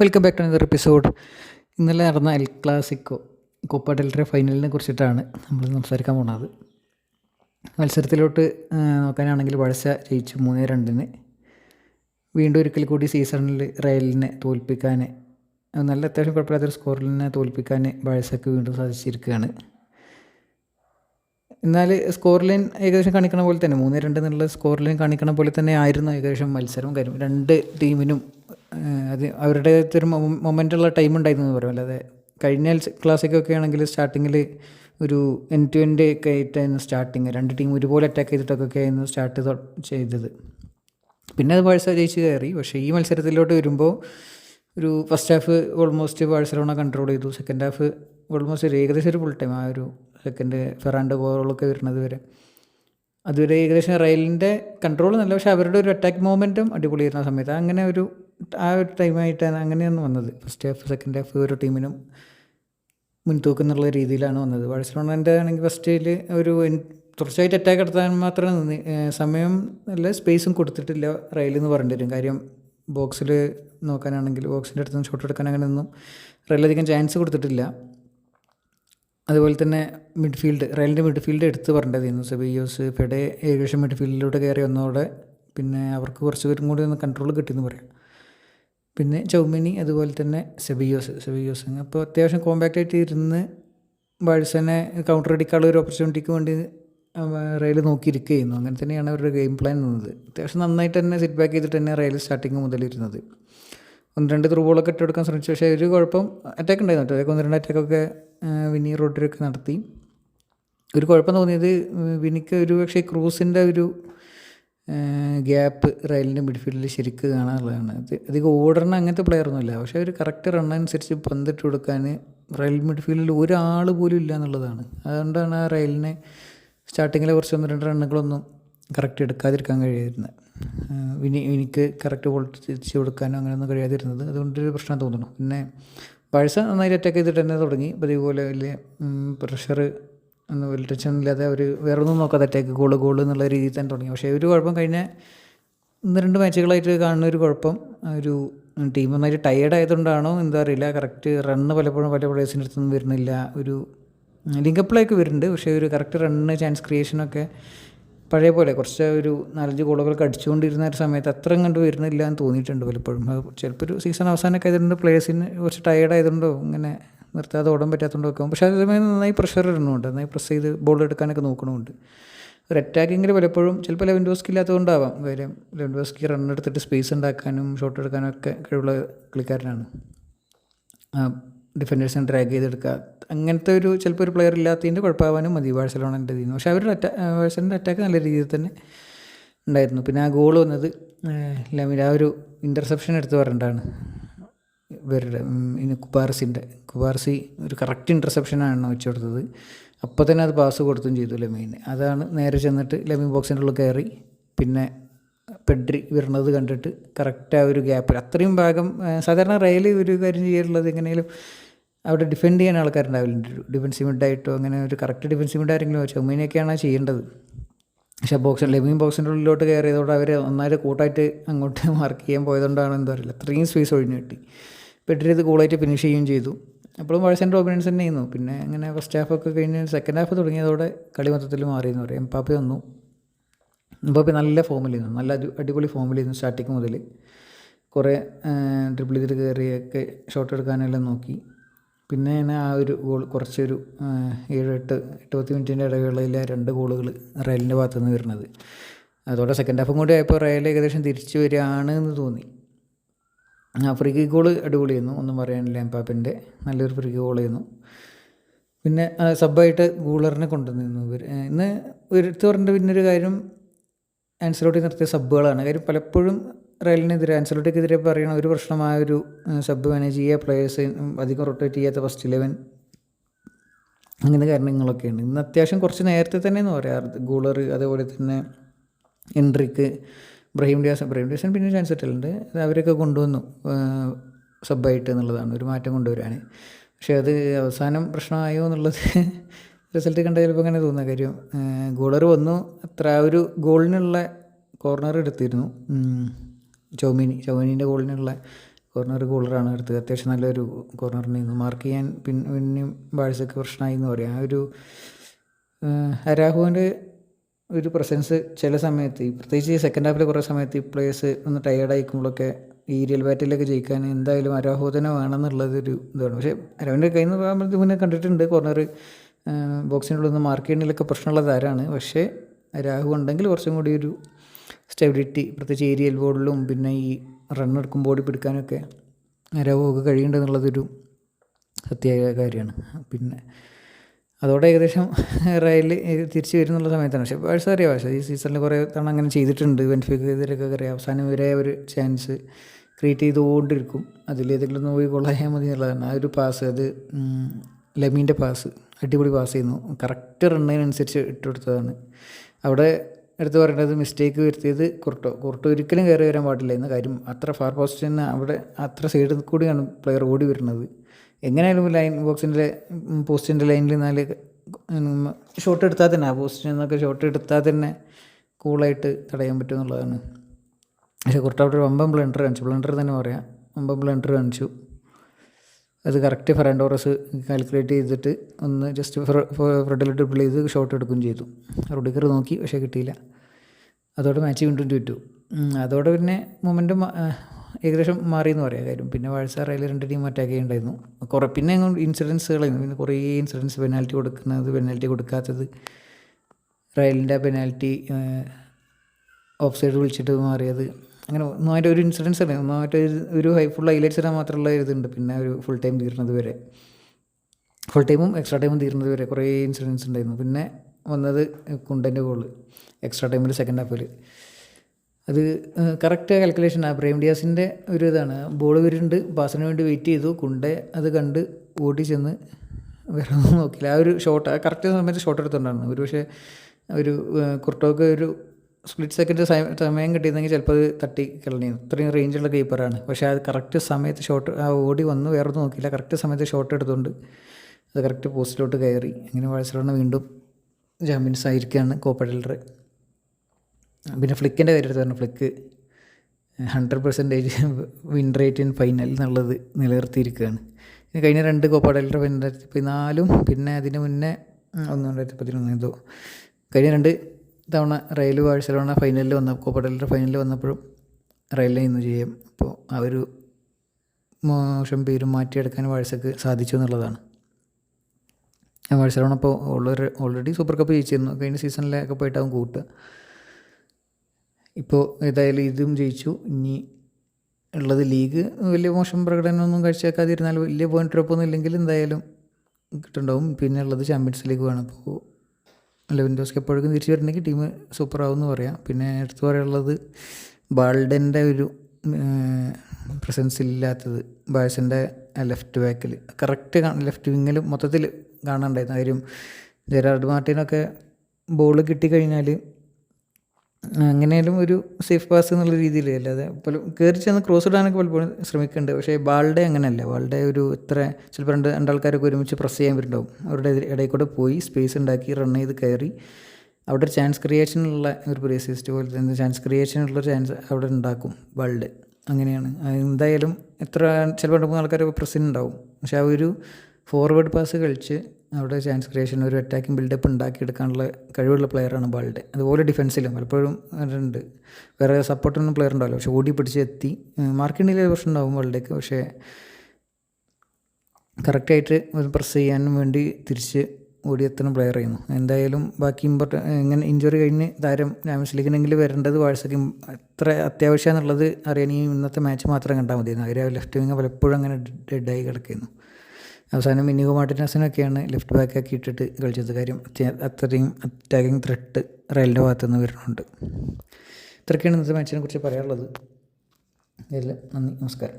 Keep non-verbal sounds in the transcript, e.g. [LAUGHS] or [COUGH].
Welcome back to another episode ഇന്നലെ നടന്ന El Clasico Copa ഡെൽറ്റ ഫൈനലിനെ കുറിച്ചിട്ടാണ് നമ്മൾ സംസാരിക്കാൻ പോണത് മത്സരത്തിലോട്ട് നോക്കാനാണെങ്കിൽ വഴസ ജയിച്ചു മൂന്ന് രണ്ടിന്. വീണ്ടും ഒരിക്കൽ കൂടി സീസണിൽ റയലിനെ തോൽപ്പിക്കാൻ നല്ല അത്യാവശ്യം കുഴപ്പമില്ലാത്തൊരു സ്കോറിനെ തോൽപ്പിക്കാൻ വഴസക്ക് വീണ്ടും സാധിച്ചിരിക്കുകയാണ്. എന്നാൽ സ്കോർ ലൈൻ ഏകദേശം കാണിക്കണ പോലെ തന്നെ മൂന്ന് രണ്ട് എന്നുള്ള സ്കോർ ലൈൻ കാണിക്കണ പോലെ തന്നെ ആയിരുന്നു ഏകദേശം മത്സരവും കാര്യം. രണ്ട് ടീമിനും അത് അവരുടെ ഒരു മൊമെന്റുള്ള ടൈം ഉണ്ടായിരുന്നു എന്ന് പറയും. അല്ലാതെ കഴിഞ്ഞ ക്ലാസ്സിക്കൊക്കെ ആണെങ്കിൽ സ്റ്റാർട്ടിങ്ങിൽ ഒരു എൻ ടു എന്റെ ഒക്കെ ആയിട്ടായിരുന്നു സ്റ്റാർട്ടിങ്. രണ്ട് ടീം ഒരുപോലെ അറ്റാക്ക് ചെയ്തിട്ടൊക്കെ ആയിരുന്നു സ്റ്റാർട്ട് ചെയ്തത്. പിന്നെ അത് ബാഴ്സ ജയിച്ച് കയറി. പക്ഷേ ഈ മത്സരത്തിലോട്ട് വരുമ്പോൾ ഒരു first half almost Barcelona control ചെയ്തു. സെക്കൻഡ് ഹാഫ് ഓൾമോസ്റ്റ് ഒരു ഏകദേശം ഒരു ഫുൾ ടൈം ആ ഒരു സെക്കൻഡ് ഫെറാൻഡ് ബോളൊക്കെ വരുന്നത് വരെ. അതുവരെ ഏകദേശം റയലിന്റെ കൺട്രോൾ നല്ല പക്ഷേ അവരുടെ ഒരു അറ്റാക്ക് മൂവ്മെന്റും അടിപൊളിയായിരുന്ന സമയത്ത്. അങ്ങനെ ഒരു ആ ഒരു ടൈമായിട്ടാണ് അങ്ങനെയാണ് വന്നത്. ഫസ്റ്റ് ഹാഫ് സെക്കൻഡ് ഹാഫ് ഓരോ ടീമിനും മുൻതൂക്കം എന്നുള്ള രീതിയിലാണ് വന്നത്. ബാഴ്സലോണന്റെ ആണെങ്കിൽ ഫസ്റ്റിൽ ഒരു തുടർച്ചയായിട്ട് അറ്റാക്ക് നടത്താൻ മാത്രമേ നിന്ന് സമയം നല്ല സ്പേസും കൊടുത്തിട്ടില്ല റയൽ എന്ന് പറയേണ്ടി വരും. കാര്യം ബോക്സിൽ നോക്കാനാണെങ്കിൽ ബോക്സിന്റെ അടുത്ത് നിന്ന് ഷോട്ട് എടുക്കാൻ അങ്ങനെ ഒന്നും റയലധികം ചാൻസ് കൊടുത്തിട്ടില്ല. അതുപോലെ തന്നെ മിഡ്ഫീൽഡ് റയലിന്റെ മിഡ്ഫീൽഡ് എടുത്ത് പറയേണ്ടതായിരുന്നു സെബിയോസ് ഫെഡെ ഏകദേശം മിഡ്ഫീൽഡിലൂടെ കയറി വന്നതോടെ പിന്നെ അവർക്ക് കുറച്ച് പേരും കൂടി ഒന്ന് കൺട്രോൾ കിട്ടിയെന്ന് പറയാം. പിന്നെ ചൗമിനി അതുപോലെ തന്നെ സെബിയോസ് സെബിയോസ് അപ്പോൾ അത്യാവശ്യം കോമ്പാക്റ്റ് ആയിട്ട് ഇരുന്ന് ബാഴ്സനെ കൗണ്ടർ അടിക്കാനുള്ള ഒരു ഓപ്പർച്യൂണിറ്റിക്ക് വേണ്ടി റയൽ നോക്കിയിരിക്കുകയായിരുന്നു. അങ്ങനെ തന്നെയാണ് അവരുടെ ഗെയിം പ്ലാൻ നിന്നത് അത്യാവശ്യം നന്നായിട്ട് തന്നെ സെറ്റ് ബാക്ക് ചെയ്തിട്ട് തന്നെ റയൽ സ്റ്റാർട്ടിങ് മുതലിരുന്നത്. ഒന്ന് രണ്ട് ത്രൂബോളൊക്കെ ഇട്ടെടുക്കാൻ ശ്രമിച്ചു. പക്ഷേ ഒരു കുഴപ്പം അറ്റാക്ക് ഉണ്ടായിരുന്നു കേട്ടോ. ഒന്ന് രണ്ട് അറ്റാക്കൊക്കെ വിനി റോഡ്രിയൊക്കെ നടത്തി. ഒരു കുഴപ്പം തോന്നിയത് വിനിക്ക് ഒരു പക്ഷേ ക്രൂസിന്റെ ഒരു ഗ്യാപ്പ് റയലിന്റെ മിഡ്ഫീൽഡിൽ ശരിക്ക് കാണാനുള്ളതാണ്. അധികം ഓടണ അങ്ങനത്തെ പ്ലെയർ ഒന്നുമില്ല പക്ഷേ ഒരു കറക്റ്റ് അനുസരിച്ച് പന്തിട്ട് കൊടുക്കാൻ റയൽ മിഡ്ഫീൽഡിൽ ഒരാൾ പോലും ഇല്ല എന്നുള്ളതാണ്. അതുകൊണ്ടാണ് ആ റയലിനെ സ്റ്റാർട്ടിങ്ങിലെ കുറച്ച് ഒന്ന് രണ്ട് റണ്ണുകളൊന്നും കറക്റ്റ് എടുക്കാതിരിക്കാൻ കഴിയായിരുന്നത് വിനി എനിക്ക് കറക്റ്റ് ബോൾ തിരിച്ച് കൊടുക്കാനോ അങ്ങനെയൊന്നും കഴിയാതിരുന്നത്. അതുകൊണ്ടൊരു പ്രശ്നം തോന്നുന്നു. പിന്നെ പഴസ നന്നായിട്ട് അറ്റാക്ക് ചെയ്തിട്ട് തന്നെ തുടങ്ങി. പതിവ് പോലെ വലിയ പ്രഷർ ഒന്നും വലിയ ടെൻഷൻ ഇല്ലാതെ അവർ വേറെ ഒന്നും നോക്കാതെ അറ്റാക്ക് ഗോൾ ഗോൾ എന്നുള്ള രീതിയിൽ തന്നെ തുടങ്ങി. പക്ഷേ ഒരു കുഴപ്പം കഴിഞ്ഞ ഒന്ന് രണ്ട് മാച്ചുകളായിട്ട് കാണുന്ന ഒരു കുഴപ്പം. ഒരു ടീം നന്നായിട്ട് ടയേർഡ് ആയതുകൊണ്ടാണോ എന്താ അറിയില്ല. കറക്റ്റ് റണ്ണ് പലപ്പോഴും പല പ്ലേയേഴ്സിന്റെ അടുത്തൊന്നും വരുന്നില്ല. ഒരു ലിങ്കപ്പിളൊക്കെ വരുന്നുണ്ട്. പക്ഷേ ഒരു കറക്റ്റ് റണ്ണ് ചാൻസ് ക്രിയേഷനൊക്കെ പഴയ പോലെ കുറച്ച് ഒരു നാലഞ്ച് ഗോളുകളൊക്കെ അടിച്ചുകൊണ്ടിരുന്ന ഒരു സമയത്ത് അത്രയും കണ്ട് വരുന്നില്ല എന്ന് തോന്നിയിട്ടുണ്ട് പലപ്പോഴും. അത് ചിലപ്പോൾ ഒരു സീസൺ അവസാനമൊക്കെ ആയതുകൊണ്ട് പ്ലേയേഴ്സിന് കുറച്ച് ടയേർഡ് ആയതുകൊണ്ടോ ഇങ്ങനെ നിർത്താതെ ഓടാൻ പറ്റാത്തതുകൊണ്ടോ ഒക്കെ. പക്ഷേ അതേസമയം നന്നായി പ്രഷർ ഇടുന്നുണ്ട്. നന്നായി പ്രസ് ചെയ്ത് ബോൾ എടുക്കാനൊക്കെ നോക്കണമുണ്ട്. ഒരു അറ്റാക്കിങ്ങിൽ പലപ്പോഴും ചിലപ്പോൾ ലെവൻഡോസ്കി ഇല്ലാത്തതുകൊണ്ടാവാം. കാര്യം ലെവൻഡോസ്കി റൺ എടുത്തിട്ട് സ്പേസ് ഉണ്ടാക്കാനും ഷോട്ട് എടുക്കാനും ഒക്കെ കഴിവുള്ള കളിക്കാരനാണ്. ഡിഫൻഡേഴ്സിനെ ഡ്രാഗ് ചെയ്തെടുക്കുക. അങ്ങനത്തെ ഒരു ചിലപ്പോൾ ഒരു പ്ലെയർ ഇല്ലാത്തതിന്റെ കുഴപ്പമാവാനും മതി ബാഴ്സലോണന്റെ ഇതിൽ നിന്ന്. പക്ഷേ അവരുടെ അറ്റാ ബാഴ്സലോണന്റെ അറ്റാക്ക് നല്ല രീതിയിൽ തന്നെ ഉണ്ടായിരുന്നു. പിന്നെ ആ ഗോൾ വന്നത് ലമിൻ ആ ഒരു ഇന്റർസെപ്ഷൻ എടുത്ത് പറഞ്ഞിട്ടാണ് ഇവരുടെ ഇനി കുബാർസിന്റെ കുബാർസി ഒരു കറക്റ്റ് ഇന്റർസെപ്ഷനാണ് വെച്ച് കൊടുത്തത്. അപ്പോൾ തന്നെ അത് പാസ് കൊടുത്തും ചെയ്തു ലമീന് അതാണ് നേരെ ചെന്നിട്ട് ലമീൻ ബോക്സിന്റെ ഉള്ളിൽ കയറി. പിന്നെ പെഡ്രി വരുന്നത് കണ്ടിട്ട് കറക്റ്റ് ആ ഒരു ഗ്യാപ്പിൽ അത്രയും ഭാഗം സാധാരണ റയൽ ഒരു കാര്യം ചെയ്യാറുള്ളത് എങ്ങനെയും അവിടെ ഡിഫെൻഡ് ചെയ്യാൻ ആൾക്കാരുണ്ടാവില്ല? ഡിഫൻസീവ് മിഡായിട്ടോ അങ്ങനെ ഒരു കറക്റ്റ് ഡിഫൻസീവ് മിഡ് ആരെങ്കിലും ചുമീനൊക്കെയാണ് ചെയ്യേണ്ടത്. പക്ഷേ ബോക്സ് ലെമീൻ ബോക്സിന്റെ ഉള്ളിലോട്ട് കയറിയതോടെ അവർ ഒന്നായിട്ട് കൂട്ടായിട്ട് അങ്ങോട്ട് [LAUGHS] മാർക്ക് ചെയ്യാൻ പോയതുകൊണ്ടാണ് എന്താ അറിയില്ല. അത്രയും സ്പേസ് ഒഴിഞ്ഞു കിട്ടി. പെട്രി ഇത് കൂളായിട്ട് ഫിനിഷ് ചെയ്യുകയും ചെയ്തു. അപ്പോഴും വഴസന്റെ ഡോമിനൻസ് തന്നെ ചെയ്യുന്നു പിന്നെ അങ്ങനെ ഫസ്റ്റ് ഹാഫൊക്കെ കഴിഞ്ഞ് സെക്കൻഡ് ഹാഫ് തുടങ്ങിയതോടെ കളി മൊത്തത്തിൽ എന്ന് പറയും. എംപാപ്പി വന്നു. എംപാപ്പി നല്ല ഫോമിലായിരുന്നു നല്ല അടിപൊളി നിന്നു സ്റ്റാർട്ടിങ് മുതൽ കുറേ ഡ്രിബിൾ ചെയ്തിട്ട് കയറിയൊക്കെ ഷോട്ട് എടുക്കാനെല്ലാം നോക്കി. പിന്നെ ഞാൻ ആ ഒരു ഗോൾ കുറച്ചൊരു ഏഴെട്ട് ഏഴ് എട്ട് പത്ത് മിനിറ്റിന്റെ ഇടവേളയിലെ രണ്ട് ഗോളുകൾ റയലിന്റെ ഭാഗത്തു നിന്ന് വരുന്നത്. അതോടെ സെക്കൻഡ് ഹാഫും കൂടി ആയപ്പോൾ റയൽ ഏകദേശം തിരിച്ചു വരികയാണ് എന്ന് തോന്നി. ആ ഫ്രീ കിക്ക് ഗോൾ അടിപൊളിയായിരുന്നു. ഒന്നും പറയാനില്ല എംപാപ്പിന്റെ നല്ലൊരു ഫ്രീ ഗോൾ ആയിരുന്നു. പിന്നെ സബ്ബായിട്ട് ഗൂളറിനെ കൊണ്ടുവന്നിരുന്നു ഇവർ ഇന്ന് എടുത്തു പറഞ്ഞിട്ട് പിന്നൊരു കാര്യം ആൻസലോട്ടി നിർത്തിയ സബ്ബുകളാണ്. കാര്യം പലപ്പോഴും റയലിനെതിരെ അൻസലോട്ടിക്കെതിരെ പറയുന്ന ഒരു പ്രശ്നമായ ഒരു സബ് മാനേജ് ചെയ്യുക പ്ലേയേഴ്സ് അധികം റൊട്ടേറ്റ് ചെയ്യാത്ത ഫസ്റ്റ് ഇലവൻ അങ്ങനെ കാരണങ്ങളൊക്കെയുണ്ട്. ഇന്ന് അത്യാവശ്യം കുറച്ച് നേരത്തെ തന്നെ എന്ന് പറയാം ഗൂളർ അതേപോലെ തന്നെ എൻട്രിക്ക് ബ്രഹീം ഡിയാസൻ ബ്രഹീം ഡിയാസൻ പിന്നെ ചാൻസ് ഇട്ടുണ്ട് അവരൊക്കെ കൊണ്ടുവന്നു സബ്ബായിട്ട് എന്നുള്ളതാണ് ഒരു മാറ്റം കൊണ്ടുവരാൻ പക്ഷേ അത് അവസാനം പ്രശ്നമായോ എന്നുള്ളത് [LAUGHS] റിസൾട്ട് കണ്ട ചിലപ്പോൾ അങ്ങനെ തോന്നുന്ന കാര്യം. ഗോളർ വന്നു. അത്ര ഒരു ഗോളിനുള്ള കോർണർ എടുത്തിരുന്നു. ചൗമിനി. ചൗമിനീന്റെ ഗോളിനുള്ള കോർണർ കൂളറാണ് എടുത്തത്. അത്യാവശ്യം നല്ലൊരു കോർണറിനായിരുന്നു മാർക്ക് ചെയ്യാൻ പിന്നെ പിന്നെയും ബാഴ്സക്ക് പ്രശ്നമായി എന്ന് പറയാം. ആ ഒരു അരാഹുവിന്റെ ഒരു പ്രസൻസ് ചില സമയത്ത് പ്രത്യേകിച്ച് ഈ സെക്കൻഡ് ഹാഫിൽ കുറേ സമയത്ത് ഈ പ്ലേയേഴ്സ് ഒന്ന് ടയേർഡ് ആയിക്കുമ്പോഴൊക്കെ ഈ റിയൽ ബാറ്റിലൊക്കെ ജയിക്കാൻ എന്തായാലും അരാഹു തന്നെ വേണമെന്നുള്ളതൊരു ഇതാണ്. പക്ഷേ അരാഹുവിന്റെ കയ്യിൽ നിന്ന് പോകുമ്പോഴത്തേക്ക് മുന്നേ കണ്ടിട്ടുണ്ട് കോർണർ ബോക്സിനുള്ളിൽ നിന്ന് മാർക്ക് ചെയ്യണമെങ്കിലൊക്കെ പ്രശ്നമുള്ള താരമാണ് പക്ഷേ രാഹു ഉണ്ടെങ്കിൽ കുറച്ചും കൂടി ഒരു സ്റ്റെബിലിറ്റി പ്രത്യേകിച്ച് ഏരിയൽ ബോർഡിലും പിന്നെ ഈ എടുക്കുമ്പോൾ ഓടി പിടിക്കാനൊക്കെ രാഹുവൊക്കെ കഴിയുന്നുണ്ടെന്നുള്ളതൊരു സത്യമായ കാര്യമാണ്. പിന്നെ അതോടെ ഏകദേശം റയൽ തിരിച്ചു വരുന്നുള്ള സമയത്താണ്. പക്ഷേ പേഴ്സ് അറിയാം പക്ഷേ ഈ സീസണിൽ കുറേ തവണ അങ്ങനെ ചെയ്തിട്ടുണ്ട്. ബെൻഫിക്കെതിരൊക്കെ അറിയാം. അവസാനം വരെ ഒരു ചാൻസ് ക്രിയേറ്റ് ചെയ്തുകൊണ്ടിരിക്കും. അതിലേതെങ്കിലും ഒന്ന് പോയി കൊള്ളായാൽ മതി എന്നുള്ളതാണ്. ആ ഒരു പാസ് അത് ലെമീന്റെ പാസ് അടിപൊളി പാസ് ചെയ്യുന്നു കറക്റ്റ് റണ്ണിനനുസരിച്ച് ഇട്ടുകൊടുത്തതാണ്. അവിടെ എടുത്ത് പറയേണ്ടത് മിസ്റ്റേക്ക് വരുത്തിയത് കുർട്ടോ. കുർട്ടോ ഒരിക്കലും കയറി വരാൻ പാടില്ല എന്ന കാര്യം. അത്ര ഫാർ പോസ്റ്റിൽ നിന്ന് അവിടെ അത്ര സൈഡിൽ കൂടിയാണ് പ്ലെയർ ഓടി വരുന്നത്. എങ്ങനെയായാലും ലൈൻ ബോക്സിന്റെ പോസ്റ്റിന്റെ ലൈനിൽ നാല് ഷോട്ട് എടുത്താൽ തന്നെ ആ പോസ്റ്റിൽ നിന്നൊക്കെ ഷോട്ട് എടുത്താൽ തന്നെ കൂളായിട്ട് തടയാൻ പറ്റും എന്നുള്ളതാണ്. പക്ഷേ കുർട്ടോ അവിടെ ഒരു വമ്പൻ ബ്ലണ്ടർ കാണിച്ചു. ബ്ലണ്ടർ തന്നെ പറയാം. വമ്പൻ ബ്ലണ്ടർ കാണിച്ചു. അത് കറക്റ്റ് ഫെറാൻഡോറസ് കാൽക്കുലേറ്റ് ചെയ്തിട്ട് ഒന്ന് ജസ്റ്റ് ഫ്രണ്ടിൽ ട്രിപ്പിൾ ചെയ്ത് ഷോട്ട് എടുക്കുകയും ചെയ്തു. റുഡിക്കർ നോക്കി പക്ഷേ കിട്ടിയില്ല. അതോടെ മാച്ച് വീണ്ടും ചുറ്റു അതോടെ പിന്നെ മൊമെന്റും ഏകദേശം മാറി എന്ന് പറയാം കാര്യം. പിന്നെ വാഴ്സാറയിൽ രണ്ട് ടീം അറ്റാക്ക് ചെയ്യുന്നുണ്ടായിരുന്നു കുറേ പിന്നെ ഇൻസിഡൻസുകളായിരുന്നു പിന്നെ കുറേ ഇൻസിഡൻസ് പെനാൽറ്റി കൊടുക്കുന്നത് പെനാൽറ്റി കൊടുക്കാത്തത്. റയലിന്റെ പെനാൽറ്റി ഓഫ് സൈഡ് വിളിച്ചിട്ട് മാറിയത്. അങ്ങനെ ഒന്നായിട്ട് ഒരു ഇൻസിഡൻസ് അല്ലേ ഒന്നായിട്ട് ഒരു ഹൈ ഫുൾ ഹൈലൈറ്റ്സ് ഇടാൻ മാത്രമുള്ള ഇതുണ്ട്. പിന്നെ ഒരു ഫുൾ ടൈം തീർന്നത് വരെ. ഫുൾ ടൈമും എക്സ്ട്രാ ടൈമും തീർന്നത് വരെ കുറേ ഇൻസിഡൻസ് ഉണ്ടായിരുന്നു. പിന്നെ വന്നത് കുണ്ടന്റെ ഗോൾ എക്സ്ട്രാ ടൈമിൽ സെക്കൻഡ് ഹാഫിൽ അത് കറക്റ്റ് കാൽക്കുലേഷൻ ആ. ബ്രേം ഡിയാസിന്റെ ഒരു ഇതാണ്. ബോൾ വരുന്നുണ്ട്. പാസിന് വേണ്ടി വെയിറ്റ് ചെയ്തു. കുണ്ടെ അത് കണ്ട് ഓടി ചെന്ന് വേറെ ഒന്നും നോക്കില്ല ആ ഒരു ഷോട്ട് ആ കറക്റ്റ് സമയത്ത് ഷോട്ട് എടുത്തുകൊണ്ടാണ് ഒരു പക്ഷേ ഒരു കുർട്ടോക്ക് ഒരു സ്പ്ലിറ്റ് സെക്കൻഡ് സമയം കിട്ടിയിരുന്നെങ്കിൽ ചിലപ്പോൾ അത് തട്ടി കളഞ്ഞു ഇത്രയും റേഞ്ചുള്ള കീപ്പറാണ് പക്ഷേ അത് കറക്റ്റ് സമയത്ത് ഷോട്ട് ആ ഓടി വന്നു വേറെ നോക്കിയില്ല. കറക്റ്റ് സമയത്ത് ഷോട്ട് എടുത്തുകൊണ്ട് അത് കറക്റ്റ് പോസ്റ്റിലോട്ട് കയറി. അങ്ങനെ ബാഴ്സലോണ വീണ്ടും ചാമ്പ്യൻസ് ആയിരിക്കുകയാണ് കോപ്പഡൽഡർ പിന്നെ ഫ്ലിക്കിന്റെ കാര്യം എടുത്തു Flick hundred percentage win rate in final എന്നുള്ളത് നിലനിർത്തിയിരിക്കുകയാണ്. ഇനി കഴിഞ്ഞ രണ്ട് കോപ്പഡൽഡർ രണ്ടായിരത്തി പതിനാലും പിന്നെ അതിന് മുന്നേ ഒന്ന് രണ്ടായിരത്തി പതിനൊന്ന് എന്തോ. കഴിഞ്ഞ രണ്ട് തവണ റയൽ ബാഴ്സലോണ ഫൈനലിൽ വന്ന കോപ്പടലിന്റെ ഫൈനലിൽ വന്നപ്പോഴും റയലിനെ ഇന്ന് ചെയ്യും അപ്പോൾ ആ ഒരു മോശം പേരും മാറ്റിയെടുക്കാൻ വാഴ്സക്ക് സാധിച്ചു എന്നുള്ളതാണ്. ബാഴ്സലോണ ഇപ്പോൾ ഓൾറെഡി ഓൾറെഡി സൂപ്പർ കപ്പ് ജയിച്ചിരുന്നു. കഴിഞ്ഞ സീസണിലൊക്കെ പോയിട്ടാവും കൂട്ടുക. ഇപ്പോൾ ഏതായാലും ഇതും ജയിച്ചു. ഇനി ഉള്ളത് ലീഗ് വലിയ മോശം പ്രകടനമൊന്നും കാഴ്ചവെക്കാതിരുന്നാൽ വലിയ പോയിന്റ് ഡ്രോപ്പൊന്നും ഇല്ലെങ്കിൽ എന്തായാലും കിട്ടുണ്ടാവും പിന്നെ ഉള്ളത് ചാമ്പ്യൻസ് ലീഗ് വേണം. അപ്പോൾ ലെവൻഡോസ്കി എപ്പോഴേക്കും തിരിച്ചു വരുന്നെങ്കിൽ ടീം സൂപ്പർ എന്ന് പറയാം. പിന്നെ എടുത്തു പറയാനുള്ളത് ബാൾഡന്റെ ഒരു പ്രസൻസ് ഇല്ലാത്തത് ബാഴ്സിന്റെ ലെഫ്റ്റ് ബാക്കിൽ കറക്റ്റ് ലെഫ്റ്റ് വിങ്ങിൽ മൊത്തത്തിൽ കാണാണ്ടായിരുന്നു കാര്യം ജെറാർഡ് മാർട്ടിനൊക്കെ ബോൾ കിട്ടിക്കഴിഞ്ഞാൽ എങ്ങനെയാലും ഒരു സേഫ് പാസ് എന്നുള്ള രീതിയിൽ അല്ലാതെ പല കയറി ചെന്ന് ക്രോസ് ഇടാനൊക്കെ പലപ്പോഴും ശ്രമിക്കുന്നുണ്ട്. പക്ഷേ ബാളുടെ അങ്ങനെയല്ല. ബാളുടെ ഒരു ഇത്ര ചിലപ്പോൾ രണ്ട് രണ്ടാൾക്കാരൊക്കെ ഒരുമിച്ച് പ്രസ് ചെയ്യാൻ വരുന്നുണ്ടാവും. അവരുടെ ഇടയിൽ കൂടെ പോയി സ്പേസ് ഉണ്ടാക്കി റൺ ചെയ്ത് കയറി അവിടെ ഒരു ചാൻസ് ക്രിയേഷനുള്ള ഒരു പ്രേസിസ്റ്റ് പോലെ തന്നെ ചാൻസ് ക്രിയേഷനുള്ള ചാൻസ് അവിടെ ഉണ്ടാക്കും ബാളുടെ. അങ്ങനെയാണ്. എന്തായാലും എത്ര ചിലപ്പോൾ രണ്ട് മൂന്ന് പ്രസ്സിനുണ്ടാവും പക്ഷേ ആ ഒരു ഫോർവേഡ് പാസ് കളിച്ച് അവിടെ ചാൻസ് ക്രിയേഷൻ ഒരു അറ്റാക്കിംഗ് ബിൽഡപ്പ് ഉണ്ടാക്കിയെടുക്കാനുള്ള കഴിവുള്ള പ്ലെയറാണ് ബാൾഡ്. അതുപോലെ ഡിഫൻസിലും പലപ്പോഴും ഉണ്ട്. വേറെ സപ്പോർട്ടൊന്നും പ്ലെയർ ഉണ്ടാവില്ല. പക്ഷെ ഓടി പിടിച്ച് എത്തി. മാർക്കിങ്ങിലെ പ്രശ്നം ഉണ്ടാവും ബാൾഡേക്ക് പക്ഷേ കറക്റ്റായിട്ട് പ്രസ് ചെയ്യാനും വേണ്ടി തിരിച്ച് ഓടിയെത്തുന്ന പ്ലെയർ ചെയ്യുന്നു. എന്തായാലും ബാക്കി ഇമ്പോർട്ട് ഇങ്ങനെ ഇഞ്ചുറി കഴിഞ്ഞ് താരം ചാമ്പ്യൻസ് ലീഗിനെങ്കിൽ വരേണ്ടത് വാഴ്സയ്ക്ക് എത്ര അത്യാവശ്യം എന്നുള്ളത് അറിയാൻ ഈ ഇന്നത്തെ മാച്ച് മാത്രം കണ്ടാൽ മതിയായിരുന്നു. അവർ ലെഫ്റ്റ് വിങ് പലപ്പോഴും അങ്ങനെ ഡെഡായി കിടക്കുന്നു. അവസാനം മിന്നിഗു മാർട്ടിനസിനൊക്കെയാണ് ലെഫ്റ്റ് ബാക്ക് ആക്കി ഇട്ടിട്ട് കളിച്ചത് കാര്യം അത്രയും അറ്റാക്കിംഗ് ത്രെട്ട് റയലിന്റെ ഭാഗത്തുനിന്ന് വരുന്നുണ്ട്. ഇത്രയൊക്കെയാണ് ഇന്നത്തെ മാച്ചിനെ കുറിച്ച് പറയാനുള്ളത്. എല്ലാം നന്ദി നമസ്കാരം.